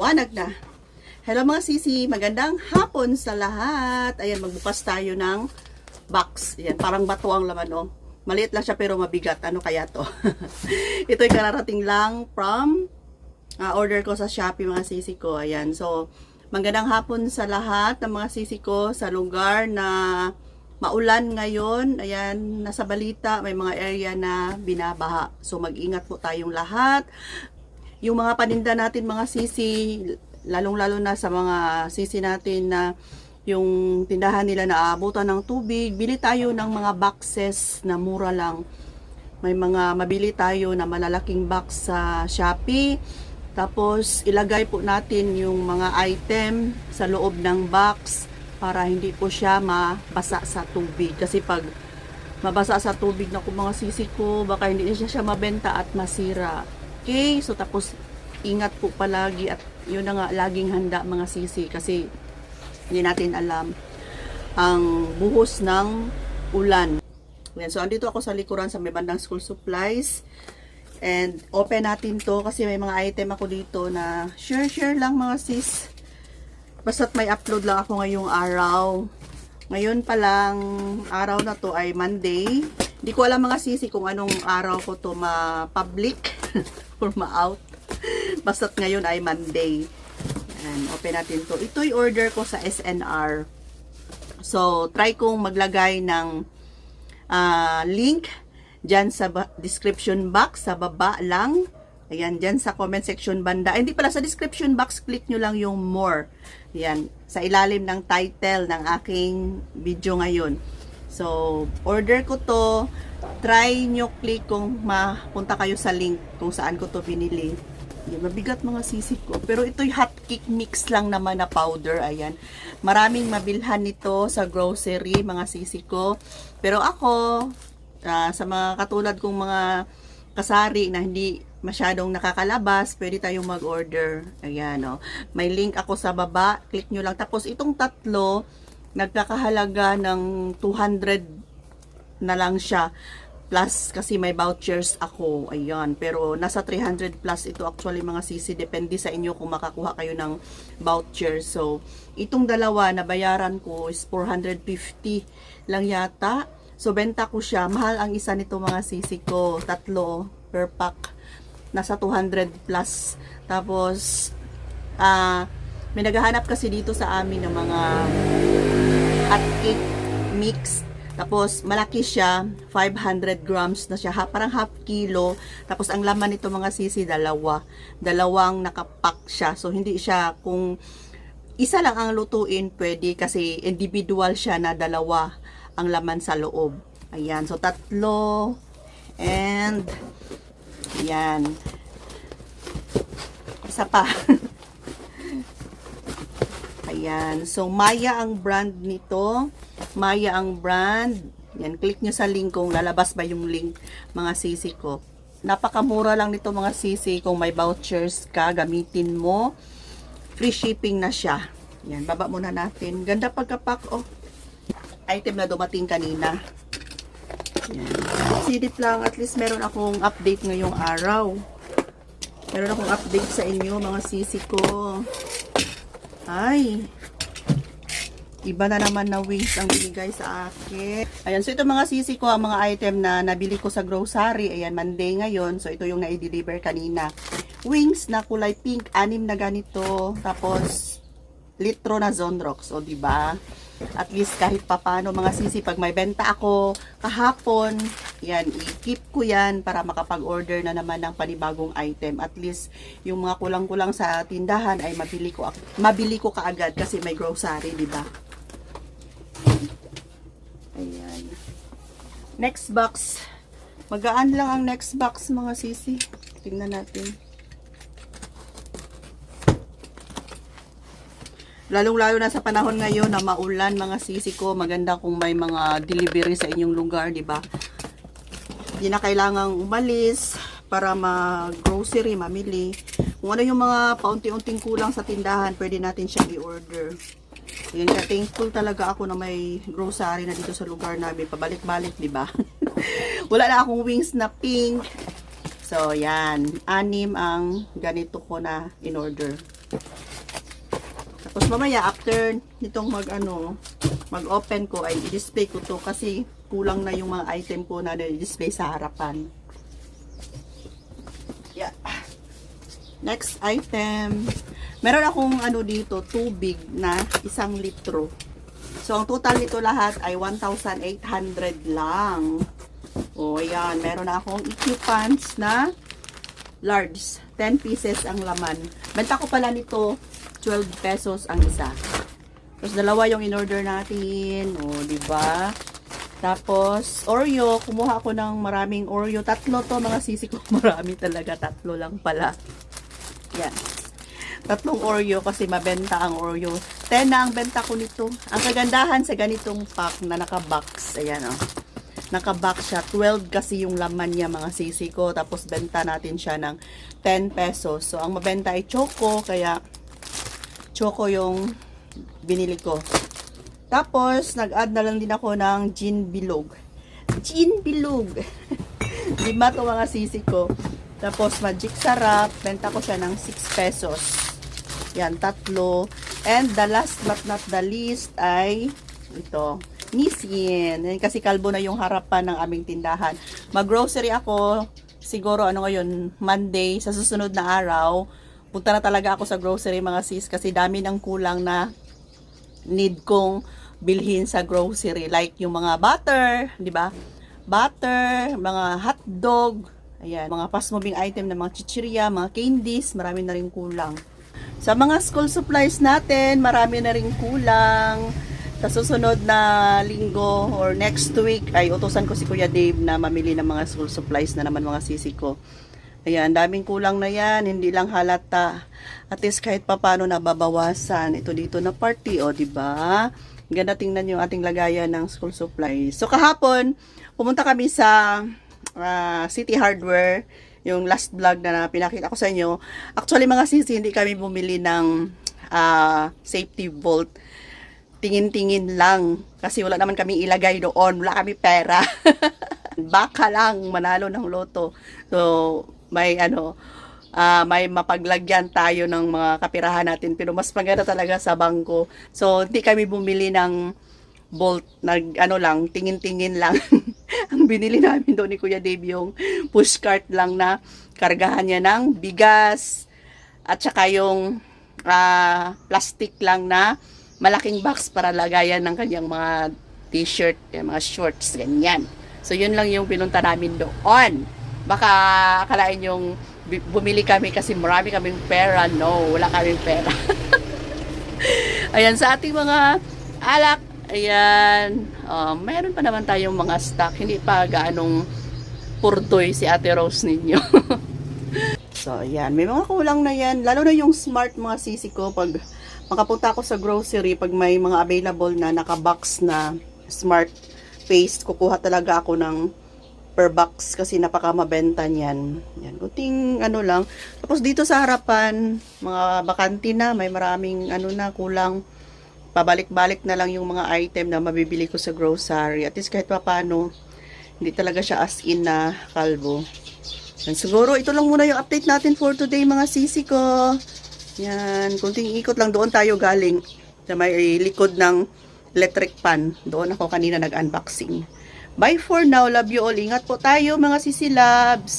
maliwanag na. Hello mga sisi, magandang hapon sa lahat. Ayan, magbukas tayo ng box. Ayan, parang bato ang laman, oh. Maliit lang siya pero mabigat. Ano kaya to? Ito'y kararating lang from ah, order ko sa Shopee mga sisi ko. Ayan, so magandang hapon sa lahat ng mga sisi ko sa lugar na maulan ngayon. Ayan, nasa balita, may mga area na binabaha. So mag-ingat po tayong lahat. Yung mga paninda natin mga sisi, lalong-lalo na sa mga sisi natin na yung tindahan nila na aabutan ng tubig, bili tayo ng mga boxes na mura lang. May mga mabili tayo na malalaking box sa Shopee. Tapos ilagay po natin yung mga item sa loob ng box para hindi po siya mabasa sa tubig. Kasi pag mabasa sa tubig na kung mga sisi ko, baka hindi na siya, siya mabenta at masira. Okay, so tapos ingat po palagi at yun na nga, laging handa mga sisi kasi hindi natin alam ang buhos ng ulan. Yan, so andito ako sa likuran sa may bandang school supplies. And open natin to kasi may mga item ako dito na share share lang mga sis. Basta't may upload lang ako ngayong araw. Ngayon pa lang araw na to ay Monday. Hindi ko alam mga sisi kung anong araw ko to ma-public ma-out. Basta't ngayon ay Monday. Yan, open natin to. Ito'y order ko sa SNR. So, try kong maglagay ng ah, link dyan sa description box, sa baba lang. Ayan, dyan sa comment section banda. Hindi pala sa description box, click nyo lang yung more. Ayan, sa ilalim ng title ng aking video ngayon. So, order ko to. Try nyo click kung mapunta kayo sa link kung saan ko to binili. Yan, mabigat mga sisig ko. Pero ito'y hot cake mix lang naman na powder. Ayan. Maraming mabilhan nito sa grocery, mga sisig ko. Pero ako, ah, sa mga katulad kong mga kasari na hindi masyadong nakakalabas, pwede tayong mag-order. Ayan, oh. May link ako sa baba. Click nyo lang. Tapos itong tatlo, nagkakahalaga ng 200 na lang siya. Plus, kasi may vouchers ako. Ayan. Pero, nasa 300 plus ito actually mga sisi. Depende sa inyo kung makakuha kayo ng voucher. So, itong dalawa na bayaran ko is 450 lang yata. So, benta ko siya. Mahal ang isa nito mga sisi ko. Tatlo per pack. Nasa 200 plus. Tapos, ah, may naghahanap kasi dito sa amin ng mga hot cake mix. Tapos, malaki siya. 500 grams na siya. Ha, parang half kilo. Tapos, ang laman nito mga sisi, dalawa. Dalawang nakapak siya. So, hindi siya kung isa lang ang lutuin, pwede kasi individual siya na dalawa ang laman sa loob. Ayan. So, tatlo. And, ayan. Isa pa. Ayan. So, Maya ang brand nito. Maya ang brand. Yan, click nyo sa link kung lalabas ba yung link, mga sisi ko. Napakamura lang nito mga sisi. Kung may vouchers ka, gamitin mo. Free shipping na siya. Yan, baba muna natin. Ganda pagkapak, oh. Item na dumating kanina. Yan. Silip lang, at least meron akong update ngayong araw. Meron akong update sa inyo, mga sisi ko. Ay, iba na naman na wings ang binigay sa akin. Ayan, so ito mga sisi ko, ang mga item na nabili ko sa grocery. Ayan, Monday ngayon. So ito yung na-deliver kanina. Wings na kulay pink, anim na ganito. Tapos, litro na Zonrox. O, ba? At least kahit papano mga sisi, pag may benta ako kahapon, yan, i-keep ko yan para makapag-order na naman ng panibagong item. At least, yung mga kulang-kulang sa tindahan ay mabili ko, mabili ko kaagad kasi may grocery, di ba? Ayan. Next box. Magaan lang ang next box mga sisi. Tingnan natin. Lalong-lalo na sa panahon ngayon na maulan mga sisi ko, maganda kung may mga delivery sa inyong lugar, di ba? Hindi na kailangang umalis para mag-grocery, mamili. Kung ano yung mga paunti-unting kulang sa tindahan, pwede natin siya i-order. Yan, kaya thankful talaga ako na may grocery na dito sa lugar namin. Pabalik-balik, di ba? Wala na akong wings na pink. So, yan. Anim ang ganito ko na in-order. Tapos mamaya after nitong mag ano, mag-open ko ay i-display ko to kasi kulang na yung mga item ko na i-display sa harapan. Yeah. Next item. Meron akong ano dito, tubig na isang litro. So, ang total nito lahat ay 1,800 lang. O, ayan. Meron akong EQ pants na large. 10 pieces ang laman. Benta ko pala nito 12 pesos ang isa. Tapos dalawa yung in-order natin. O, di ba? Tapos, Oreo. Kumuha ako ng maraming Oreo. Tatlo to mga sisi ko. Marami talaga. Tatlo lang pala. Yan. Tatlong Oreo kasi mabenta ang Oreo. 10 na ang benta ko nito. Ang kagandahan sa ganitong pack na naka-box. Ayan o. Naka-box siya. 12 kasi yung laman niya mga sisi ko. Tapos benta natin siya ng 10 pesos. So, ang mabenta ay choco. Kaya, choco yung binili ko. Tapos, nag-add na lang din ako ng gin bilog. Gin bilog. Lima to mga sisi ko. Tapos, magic sarap. Benta ko siya ng 6 pesos. Yan, tatlo. And the last but not the least ay ito, Nissin. Kasi kalbo na yung harapan ng aming tindahan. Mag-grocery ako, siguro ano ngayon, Monday, sa susunod na araw. Punta na talaga ako sa grocery mga sis kasi dami ng kulang na need kong bilhin sa grocery. Like yung mga butter, di ba? Butter, mga hotdog, ayan, mga fast moving item na mga chichirya, mga candies, marami na rin kulang. Sa mga school supplies natin, marami na rin kulang. Sa susunod na linggo or next week ay utusan ko si Kuya Dave na mamili ng mga school supplies na naman mga sisi ko. Ayan, daming kulang na yan, hindi lang halata. At least kahit papano nababawasan. Ito dito na party, o, di ba? Ganda tingnan yung ating lagayan ng school supplies. So kahapon, pumunta kami sa ah, City Hardware, yung last vlog na, pinakita ko sa inyo. Actually mga sisi, hindi kami bumili ng ah, safety bolt. Tingin-tingin lang. Kasi wala naman kami ilagay doon. Wala kami pera. Baka lang manalo ng loto. So, may ano, ah, may mapaglagyan tayo ng mga kapirahan natin. Pero mas maganda talaga sa bangko. So, hindi kami bumili ng bolt nag ano lang tingin-tingin lang ang binili namin doon ni Kuya Dave yung pushcart lang na kargahan niya ng bigas at saka yung ah, plastic lang na malaking box para lagayan ng kanyang mga t-shirt, mga shorts, ganyan. So, yun lang yung pinunta namin doon. Baka akalain yung bumili kami kasi marami kaming pera. No, wala kaming pera. Ayan, sa ating mga alak, ayan, um, meron pa naman tayong mga stock. Hindi pa gaanong purdoy si Ate Rose ninyo. so, ayan, may mga kulang na yan. Lalo na yung smart mga sisi ko pag makapunta ako sa grocery, pag may mga available na nakabox na smart paste, kukuha talaga ako ng per box kasi napaka mabenta niyan. Yan, kunting ano lang. Tapos dito sa harapan, mga bakanti na, may maraming ano na kulang. Pabalik-balik na lang yung mga item na mabibili ko sa grocery. At least kahit pa paano, hindi talaga siya as in na kalbo. Yan, siguro ito lang muna yung update natin for today mga sisi ko. Yan, kunting ikot lang doon tayo galing sa may likod ng electric pan. Doon ako kanina nag-unboxing. Bye for now. Love you all. Ingat po tayo mga sisi loves.